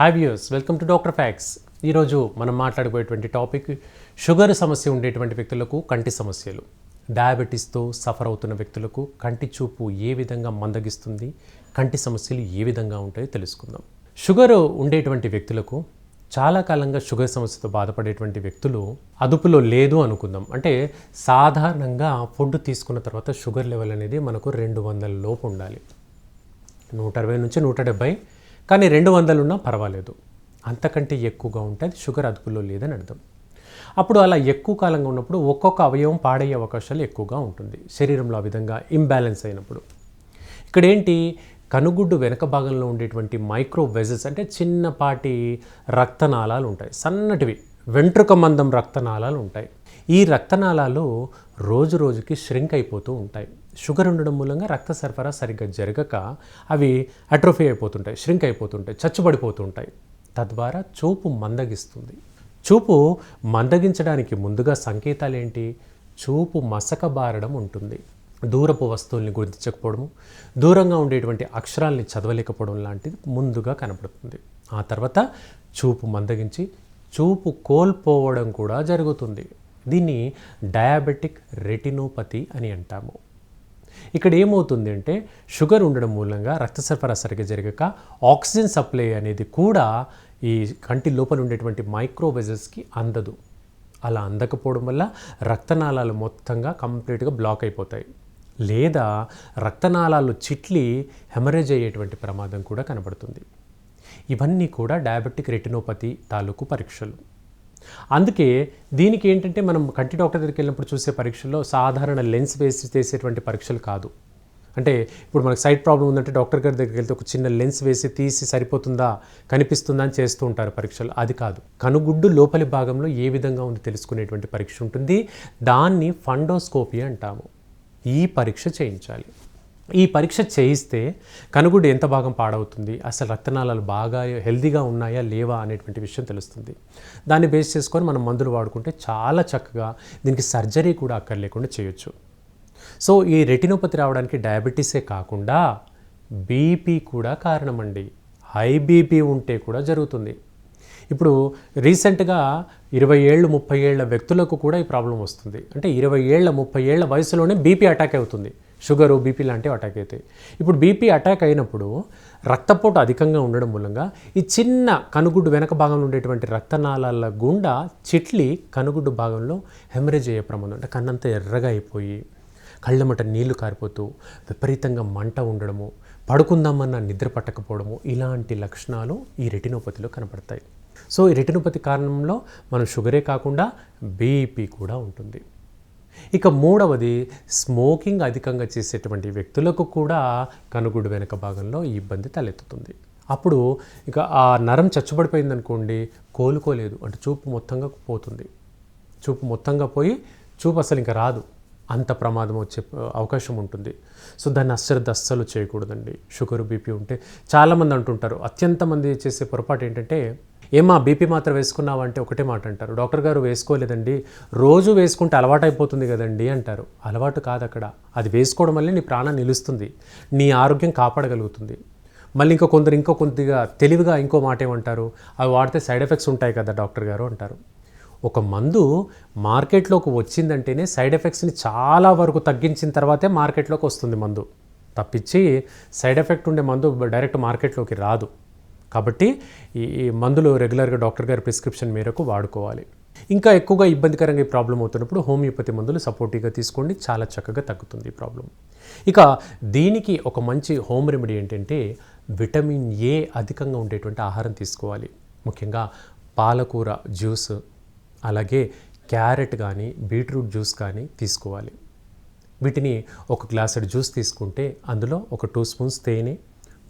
Hi views welcome to doctor facts ఈరోజు మనం మాట్లాడబోయేటువంటి topic sugar సమస్య ఉండేటువంటి వ్యక్తులకు కంటి సమస్యలు. డయాబెటీస్తో సఫర్ అవుతున్న వ్యక్తులకు కంటి చూపు ఏ విధంగా మందగిస్తుంది కంటి సమస్యలు ఏ విధంగా ఉంటాయో తెలుసుకుందాం. షుగర్ ఉండేటువంటి వ్యక్తులకు చాలా కాలంగా షుగర్ సమస్యతో బాధపడేటువంటి వ్యక్తులు అదుపులో లేదు అనుకుందాం. అంటే సాధారణంగా ఫుడ్ తీసుకున్న తర్వాత షుగర్ లెవెల్ అనేది మనకు రెండు వందల లోపు ఉండాలి. నూట అరవై నుంచి నూట డెబ్బై కానీ రెండు వందలున్నా పర్వాలేదు. అంతకంటే ఎక్కువగా ఉంటే అది షుగర్ అదుపులో లేదని అర్థం. అప్పుడు అలా ఎక్కువ కాలంగా ఉన్నప్పుడు ఒక్కొక్క అవయవం పాడయ్యే అవకాశాలు ఎక్కువగా ఉంటుంది. శరీరంలో ఆ విధంగా ఇంబ్యాలెన్స్ అయినప్పుడు. ఇక్కడ ఏంటి కనుగుడ్డు వెనక భాగంలో ఉండేటువంటి మైక్రో వెజెస్ అంటే చిన్నపాటి రక్తనాళాలు ఉంటాయి. సన్నటివి. వెంట్రుక మందం రక్తనాళాలు ఉంటాయి. ఈ రక్తనాళాలు రోజు రోజుకి ష్రింక్ అయిపోతూ ఉంటాయి. షుగర్ ఉండడం మూలంగా రక్త సరఫరా సరిగ్గా జరగక అవి అట్రోఫీ అయిపోతుంటాయి ష్రింక్ అయిపోతుంటాయి చచ్చుబడిపోతుంటాయి తద్వారా చూపు మందగిస్తుంది. చూపు మందగించడానికి ముందుగా సంకేతాలు ఏంటి చూపు మసకబారడం ఉంటుంది. దూరపు వస్తువుల్ని గుర్తించకపోవడము దూరంగా ఉండేటువంటి అక్షరాల్ని చదవలేకపోవడం లాంటిది ముందుగా కనపడుతుంది. ఆ తర్వాత చూపు మందగించి చూపు కోల్పోవడం కూడా జరుగుతుంది. దీన్ని డయాబెటిక్ రెటినోపతి అని అంటాము. ఇక్కడ ఏమవుతుంది అంటే షుగర్ ఉండడం మూలంగా రక్త సరఫరా సరిగ్గా జరగక ఆక్సిజన్ సప్లై అనేది కూడా ఈ కంటి లోపల ఉండేటువంటి మైక్రోవెజల్స్కి అందదు. అలా అందకపోవడం వల్ల రక్తనాళాలు మొత్తంగా కంప్లీట్గా బ్లాక్ అయిపోతాయి. లేదా రక్తనాళాలు చిట్లి హెమరేజ్ అయ్యేటువంటి ప్రమాదం కూడా కనబడుతుంది. ఇవన్నీ కూడా డయాబెటిక్ రెటినోపతి తాలూకు పరీక్షలు. అందుకే దీనికి ఏంటంటే మనం కంటి డాక్టర్ దగ్గరికి వెళ్ళినప్పుడు చూసే పరీక్షల్లో సాధారణ లెన్స్ వేసి చేసేటువంటి పరీక్షలు కాదు. అంటే ఇప్పుడు మనకు సైట్ ప్రాబ్లం ఉందంటే డాక్టర్ గారి దగ్గరికి వెళ్తే ఒక చిన్న లెన్స్ వేసి తీసి సరిపోతుందా కనిపిస్తుందా అని చేస్తూ ఉంటారు పరీక్షలు. అది కాదు. కనుగుడ్డు లోపలి భాగంలో ఏ విధంగా ఉంది తెలుసుకునేటువంటి పరీక్ష ఉంటుంది. దాన్ని ఫండోస్కోపీ అంటాము. ఈ పరీక్ష చేయించాలి. ఈ పరీక్ష చేయిస్తే కనుగుడ్డు ఎంత భాగం పాడవుతుంది? అసలు రక్తనాళాలు బాగా హెల్దీగా ఉన్నాయా లేవా అనేటువంటి విషయం తెలుస్తుంది. దాన్ని బేస్ చేసుకొని మనం మందులు వాడుకుంటే చాలా చక్కగా దీనికి సర్జరీ కూడా అక్కర్లేకుండా చేయొచ్చు. సో ఈ రెటినోపతి రావడానికి డయాబెటీసే కాకుండా బీపీ కూడా కారణమండి. హై బీపీ ఉంటే కూడా జరుగుతుంది. ఇప్పుడు రీసెంట్గా ఇరవై ఏళ్ళు ముప్పై ఏళ్ళ వ్యక్తులకు కూడా ఈ ప్రాబ్లం వస్తుంది. అంటే ఇరవై ఏళ్ళ ముప్పై ఏళ్ళ వయసులోనే బీపీ అటాక్ అవుతుంది. షుగరు బీపీ లాంటివి అటాక్ అవుతాయి. ఇప్పుడు బీపీ అటాక్ అయినప్పుడు రక్తపోటు అధికంగా ఉండడం మూలంగా ఈ చిన్న కనుగుడ్డు వెనక భాగంలో ఉండేటువంటి రక్తనాళాల గుండా చిట్లి కనుగుడ్డు భాగంలో హెమరేజ్ అయ్యే ప్రమాదం అంటే కన్నంతా ఎర్రగా అయిపోయి కళ్ళమట నీళ్ళు కారిపోతూ విపరీతంగా మంట ఉండడము పడుకుందామన్న నిద్ర పట్టకపోవడము ఇలాంటి లక్షణాలు ఈ రెటినోపతిలో కనపడతాయి. సో ఈ రెటినోపతి కారణంలో మనం షుగరే కాకుండా బీపీ కూడా ఉంటుంది. ఇక మూడవది స్మోకింగ్ అధికంగా చేసేటువంటి వ్యక్తులకు కూడా కనుగుడు వెనుక భాగంలో ఈ ఇబ్బంది తలెత్తుతుంది. అప్పుడు ఇక ఆ నరం చచ్చుబడిపోయింది అనుకోండి కోలుకోలేదు. అంటే చూపు మొత్తంగా పోతుంది. చూపు మొత్తంగా పోయి చూపు అసలు ఇంకా రాదు. అంత ప్రమాదం వచ్చే అవకాశం ఉంటుంది. సో దాన్ని అశ్రద్ధ అస్సలు చేయకూడదండి. షుగర్ బీపీ ఉంటే చాలామంది అంటుంటారు అత్యంత మంది చేసే పొరపాటు ఏంటంటే ఏమా బీపీ మాత్రం వేసుకున్నావు అంటే ఒకటే మాట అంటారు. డాక్టర్ గారు వేసుకోలేదండి రోజు వేసుకుంటే అలవాటు అయిపోతుంది కదండి అంటారు. అలవాటు కాదు అక్కడ అది వేసుకోవడం వల్లే నీ ప్రాణం నిలుస్తుంది నీ ఆరోగ్యం కాపాడగలుగుతుంది. మళ్ళీ ఇంకో కొందరు ఇంకో కొద్దిగా తెలివిగా ఇంకో మాట ఏమంటారు అవి వాడితే సైడ్ ఎఫెక్ట్స్ ఉంటాయి కదా డాక్టర్ గారు అంటారు. ఒక మందు మార్కెట్లోకి వచ్చిందంటేనే సైడ్ ఎఫెక్ట్స్ని చాలా వరకు తగ్గించిన తర్వాతే మార్కెట్లోకి వస్తుంది మందు. తప్పించి సైడ్ ఎఫెక్ట్ ఉండే మందు డైరెక్ట్ మార్కెట్లోకి రాదు. కాబట్టి ఈ మందులు రెగ్యులర్గా డాక్టర్ గారి ప్రిస్క్రిప్షన్ మేరకు వాడుకోవాలి. ఇంకా ఎక్కువగా ఇబ్బందికరంగా ఈ ప్రాబ్లం అవుతున్నప్పుడు హోమియోపతి మందులు సపోర్టివ్గా తీసుకోండి. చాలా చక్కగా తగ్గుతుంది ఈ ప్రాబ్లం. ఇక దీనికి ఒక మంచి హోమ్ రెమెడీ ఏంటంటే విటమిన్ ఏ అధికంగా ఉండేటువంటి ఆహారం తీసుకోవాలి. ముఖ్యంగా పాలకూర జ్యూస్ అలాగే క్యారెట్ కానీ బీట్రూట్ జ్యూస్ కానీ తీసుకోవాలి. వీటిని ఒక గ్లాసెడ్ జ్యూస్ తీసుకుంటే అందులో ఒక టూ స్పూన్స్ తేనె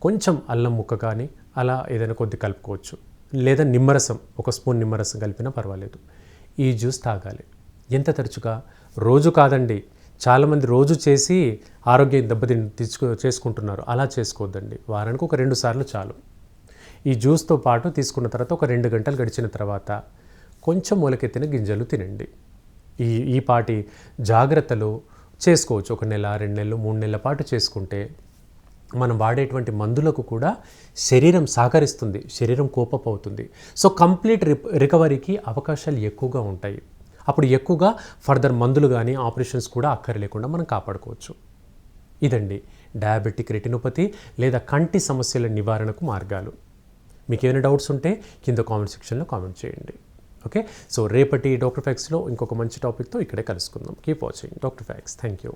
కొంచెం అల్లం ముక్క కానీ అలా ఏదైనా కొద్ది కలుపుకోవచ్చు. లేదా నిమ్మరసం ఒక స్పూన్ నిమ్మరసం కలిపినా పర్వాలేదు. ఈ జ్యూస్ తాగాలి. ఎంత తరచుగా? రోజు కాదండి. చాలామంది రోజు చేసి ఆరోగ్యం దెబ్బతి తెచ్చుకో చేసుకుంటున్నారు. అలా చేసుకోవద్దండి. వారానికి ఒక రెండు సార్లు చాలు. ఈ జ్యూస్తో పాటు తీసుకున్న తర్వాత ఒక రెండు గంటలు గడిచిన తర్వాత కొంచెం మొలకెత్తిన గింజలు తినండి. ఈ ఈ పాటి జాగ్రత్తలు చేసుకోవచ్చు. ఒక నెల రెండు నెలలు మూడు నెలల పాటు చేసుకుంటే మనం వాడేటువంటి మందులకు కూడా శరీరం సహకరిస్తుంది శరీరం కోపప్ అవుతుంది సో కంప్లీట్ రి రికవరీకి అవకాశాలు ఎక్కువగా ఉంటాయి. అప్పుడు ఎక్కువగా ఫర్దర్ మందులు కానీ ఆపరేషన్స్ కూడా అక్కర్లేకుండా మనం కాపాడుకోవచ్చు. ఇదండి డయాబెటిక్ రెటినోపతి లేదా కంటి సమస్యల నివారణకు మార్గాలు. మీకు ఏమైనా డౌట్స్ ఉంటే కింద కామెంట్ సెక్షన్లో కామెంట్ చేయండి. ఓకే? సో రేపటి డాక్టర్ ఫ్యాక్స్లో ఇంకొక మంచి టాపిక్తో ఇక్కడే కలుసుకుందాం. Keep watching. Doctor facts thank you